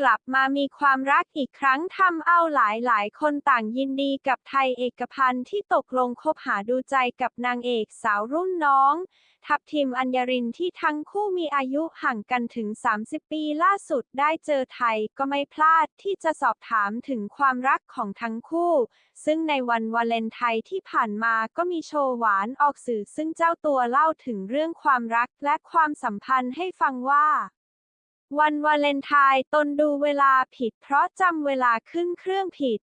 กลับมามีความรักอีกครั้งทำเอาหลายหลายๆคนต่างยินดีกับไทยเอกพันธ์ที่ตกลงคบหาดูใจกับนางเอกสาวรุ่นน้อง ทัพทิมอัญญรินที่ทั้งคู่มีอายุห่างกันถึง 30 ปีล่าสุดได้เจอไทยก็ไม่พลาดที่จะสอบถามถึงความรักของทั้งคู่ ซึ่งในวันวาเลนไทน์ที่ผ่านมาก็มีโชว์หวานออกสื่อซึ่งเจ้าตัวเล่าถึงเรื่องความรักและความสัมพันธ์ให้ฟังว่า วันวาเลนไทน์ตนดูเวลาผิดเพราะจำเวลาขึ้นเครื่องผิด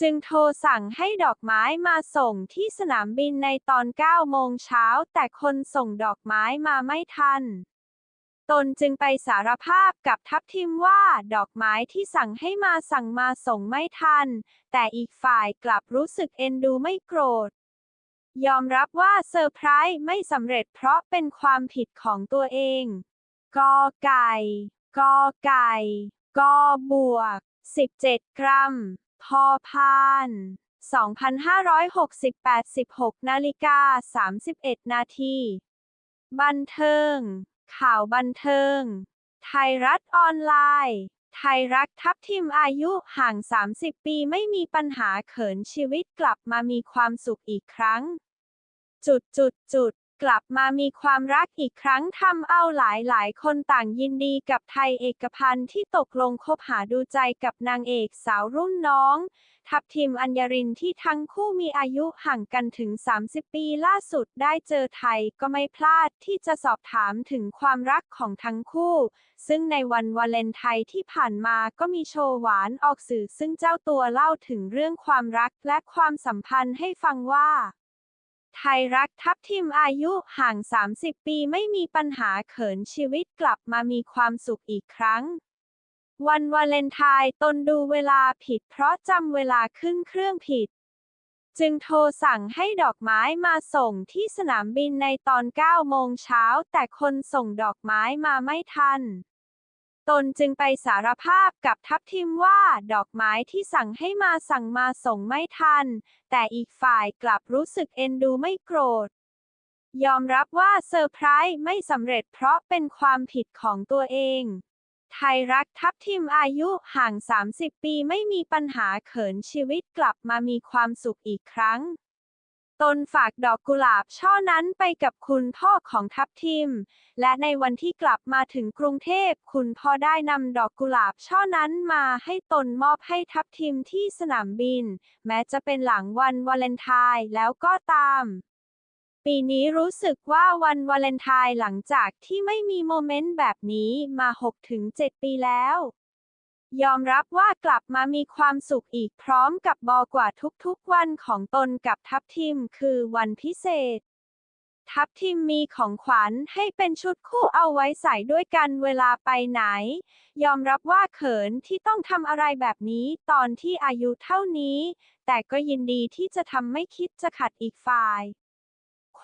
จึงโทรสั่งให้ดอกไม้มาส่งที่สนามบินในตอน 9 โมงเช้า แต่คนส่งดอกไม้มาไม่ทัน ตนจึงไปสารภาพกับทัพทิมว่าดอกไม้ที่สั่งให้มาสั่งมาส่งไม่ทัน แต่อีกฝ่ายกลับรู้สึกเอ็นดูไม่โกรธยอมรับว่าเซอร์ไพรส์ไม่สำเร็จเพราะเป็นความผิดของตัวเอง กอไก่ กอไก่ กอบวก 17 กรัม พอพาน 2568 16นาฬิกา31 นาที บันเทิง ข่าวบันเทิง ไทยรัฐออนไลน์ ไทยรักทัพทิมอายุห่าง 30 ปีไม่มีปัญหาเขินชีวิตกลับมามีความสุขอีกครั้ง จุดจุดจุด กลับมามีความรักอีกครั้งทำเอาหลายหลายๆคนต่างยินดีกับไทยเอกพันธ์ที่ตกลงคบหาดูใจกับนางเอกสาวรุ่นน้อง ทัพทิมอัญญรินที่ทั้งคู่มีอายุห่างกันถึง 30 ปีล่าสุดได้เจอไทยก็ไม่พลาดที่จะสอบถามถึงความรักของทั้งคู่ ซึ่งในวันวาเลนไทน์ที่ผ่านมาก็มีโชว์หวานออกสื่อซึ่งเจ้าตัวเล่าถึงเรื่องความรักและความสัมพันธ์ให้ฟังว่า ไทยรักทัพทิมอายุห่าง 30 ปีไม่มีปัญหาเขินชีวิตกลับมามีความสุขอีกครั้ง วันวาเลนไทน์ตนดูเวลาผิดเพราะจำเวลาขึ้นเครื่องผิด จึงโทรสั่งให้ดอกไม้มาส่งที่สนามบินในตอน9โมงเช้าแต่คนส่งดอกไม้มาไม่ทัน ตนจึงไปสารภาพกับทัพทิมว่าดอกไม้ที่สั่งให้มาสั่งมาส่งไม่ทัน แต่อีกฝ่ายกลับรู้สึกเอ็นดูไม่โกรธ ยอมรับว่าเซอร์ไพรส์ไม่สำเร็จเพราะเป็นความผิดของตัวเอง ไทยรักทัพทิมอายุห่าง 30 ปีไม่มีปัญหาเขินชีวิตกลับมามีความสุขอีกครั้ง ตนฝากดอกกุหลาบช่อนั้นไปกับคุณพ่อของทัพทิม และในวันที่กลับมาถึงกรุงเทพคุณพ่อได้นำดอกกุหลาบช่อนั้นมาให้ตนมอบให้ทัพทิมที่สนามบิน แม้จะเป็นหลังวันวาเลนไทน์แล้วก็ตาม ปีนี้รู้สึกว่าวันวาเลนไทน์หลังจากที่ไม่มีโมเมนต์แบบนี้มา 6-7 ปีแล้ว ยอมรับว่ากลับมามีความสุขอีกพร้อมกับบอกว่าทุกๆวันของตนกับทัพทิมคือวันพิเศษ ทัพทิมมีของขวัญให้เป็นชุดคู่เอาไว้ใส่ด้วยกันเวลาไปไหน ยอมรับว่าเขินที่ต้องทำอะไรแบบนี้ตอนที่อายุเท่านี้ แต่ก็ยินดีที่จะทำไม่คิดจะขัดอีกฝ่าย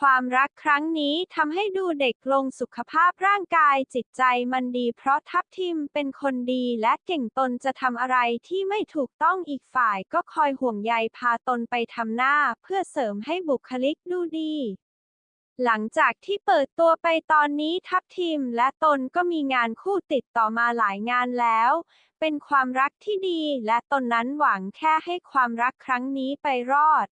ความรักครั้งนี้ทำให้ดูเด็กลงสุขภาพร่างกายจิตใจมันดี เพราะทัพทิมเป็นคนดีและเก่งตนจะทำอะไรที่ไม่ถูกต้องอีกฝ่ายก็คอยห่วงใยพาตนไปทำหน้าเพื่อเสริมให้บุคลิกดูดีหลังจากที่เปิดตัวไปตอนนี้ทัพทิมและตนก็มีงานคู่ติดต่อมาหลายงานแล้ว เป็นความรักที่ดีและตนนั้นหวังแค่ให้ความรักครั้งนี้ไปรอด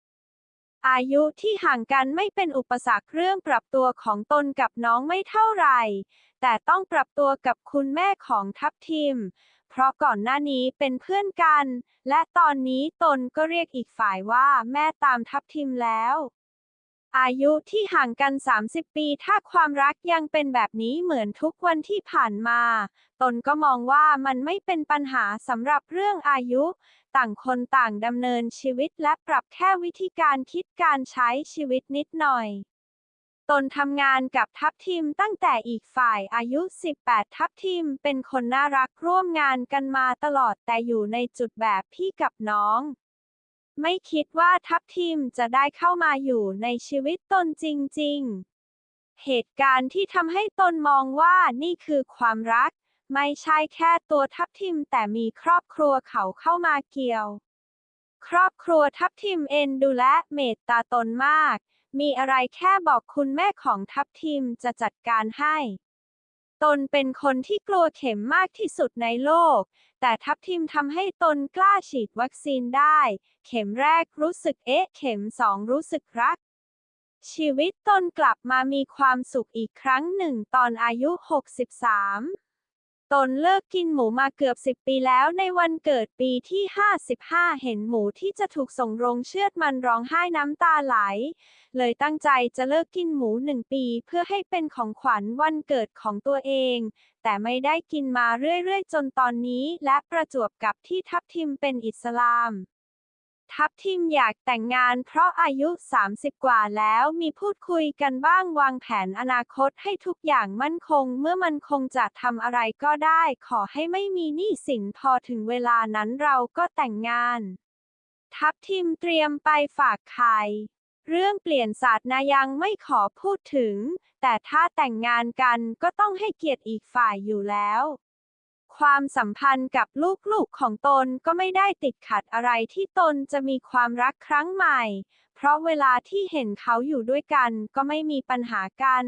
อายุที่ห่างกันไม่เป็นอุปสรรคเรื่องปรับตัวของตนกับน้องไม่เท่าไหร่ แต่ต้องปรับตัวกับคุณแม่ของทัพทิม เพราะก่อนหน้านี้เป็นเพื่อนกัน และตอนนี้ตนก็เรียกอีกฝ่ายว่าแม่ตามทัพทิมแล้ว อายุที่ห่างกัน 30 ปี ถ้าความรักยังเป็นแบบนี้เหมือนทุกวันที่ผ่านมา ตนก็มองว่ามันไม่เป็นปัญหาสำหรับเรื่องอายุ ต่างคนต่างดำเนินชีวิตและปรับแค่วิธีการคิดการใช้ชีวิตนิดหน่อย ตนทำงานกับทัพทีมตั้งแต่อีกฝ่ายอายุ 18 ทัพทีมเป็นคนน่ารักร่วมงานกันมาตลอดแต่อยู่ในจุดแบบพี่กับน้อง ไม่คิดว่าทัพทีมจะได้เข้ามาอยู่ในชีวิตตนจริง ๆ เหตุการณ์ที่ทำให้ตนมองว่านี่คือความรัก ไม่ใช่แค่ตัวทัพทิมแต่มีครอบครัวเขาเข้ามาเกี่ยว ครอบครัวทัพทิมเอ็นดูและเมตตาตนมาก มีอะไรแค่บอกคุณแม่ของทัพทิมจะจัดการให้ ตนเป็นคนที่กลัวเข็มมากที่สุดในโลก แต่ทัพทิมทำให้ตนกล้าฉีดวัคซีนได้ เข็มแรกรู้สึกเอ๊ะ เข็มสองรู้สึกรัก ชีวิตตนกลับมามีความสุขอีกครั้งหนึ่งตอนอายุ 63 ตนเลิกกินหมูมาเกือบ 10 ปีแล้วในวันเกิดปีที่ 55 เห็นหมูที่จะถูกส่งโรงเชือดมันร้องไห้น้ำตาไหล เลยตั้งใจจะเลิกกินหมูหนึ่งปีเพื่อให้เป็นของขวัญวันเกิดของตัวเอง แต่ไม่ได้กินมาเรื่อยๆ จนตอนนี้และประจวบกับที่ทับทิมเป็นอิสลาม ทัพทิมอยากแต่งงานเพราะอายุ 30 กว่าแล้วมีพูดคุยกันบ้างวางแผนอนาคตให้ทุกอย่างมั่นคง เมื่อมันคงจะทำอะไรก็ได้ ขอให้ไม่มีหนี้สินพอถึงเวลานั้นเราก็แต่งงาน ทัพทิมเตรียมไปฝากไข่เรื่องเปลี่ยนศาสตร์นายังไม่ขอพูดถึง แต่ถ้าแต่งงานกันก็ต้องให้เกียรติอีกฝ่ายอยู่แล้ว ความสัมพันธ์กับลูกๆของตนก็ไม่ได้ติดขัดอะไรที่ตนจะมีความรักครั้งใหม่ เพราะเวลาที่เห็นเขาอยู่ด้วยกันก็ไม่มีปัญหากัน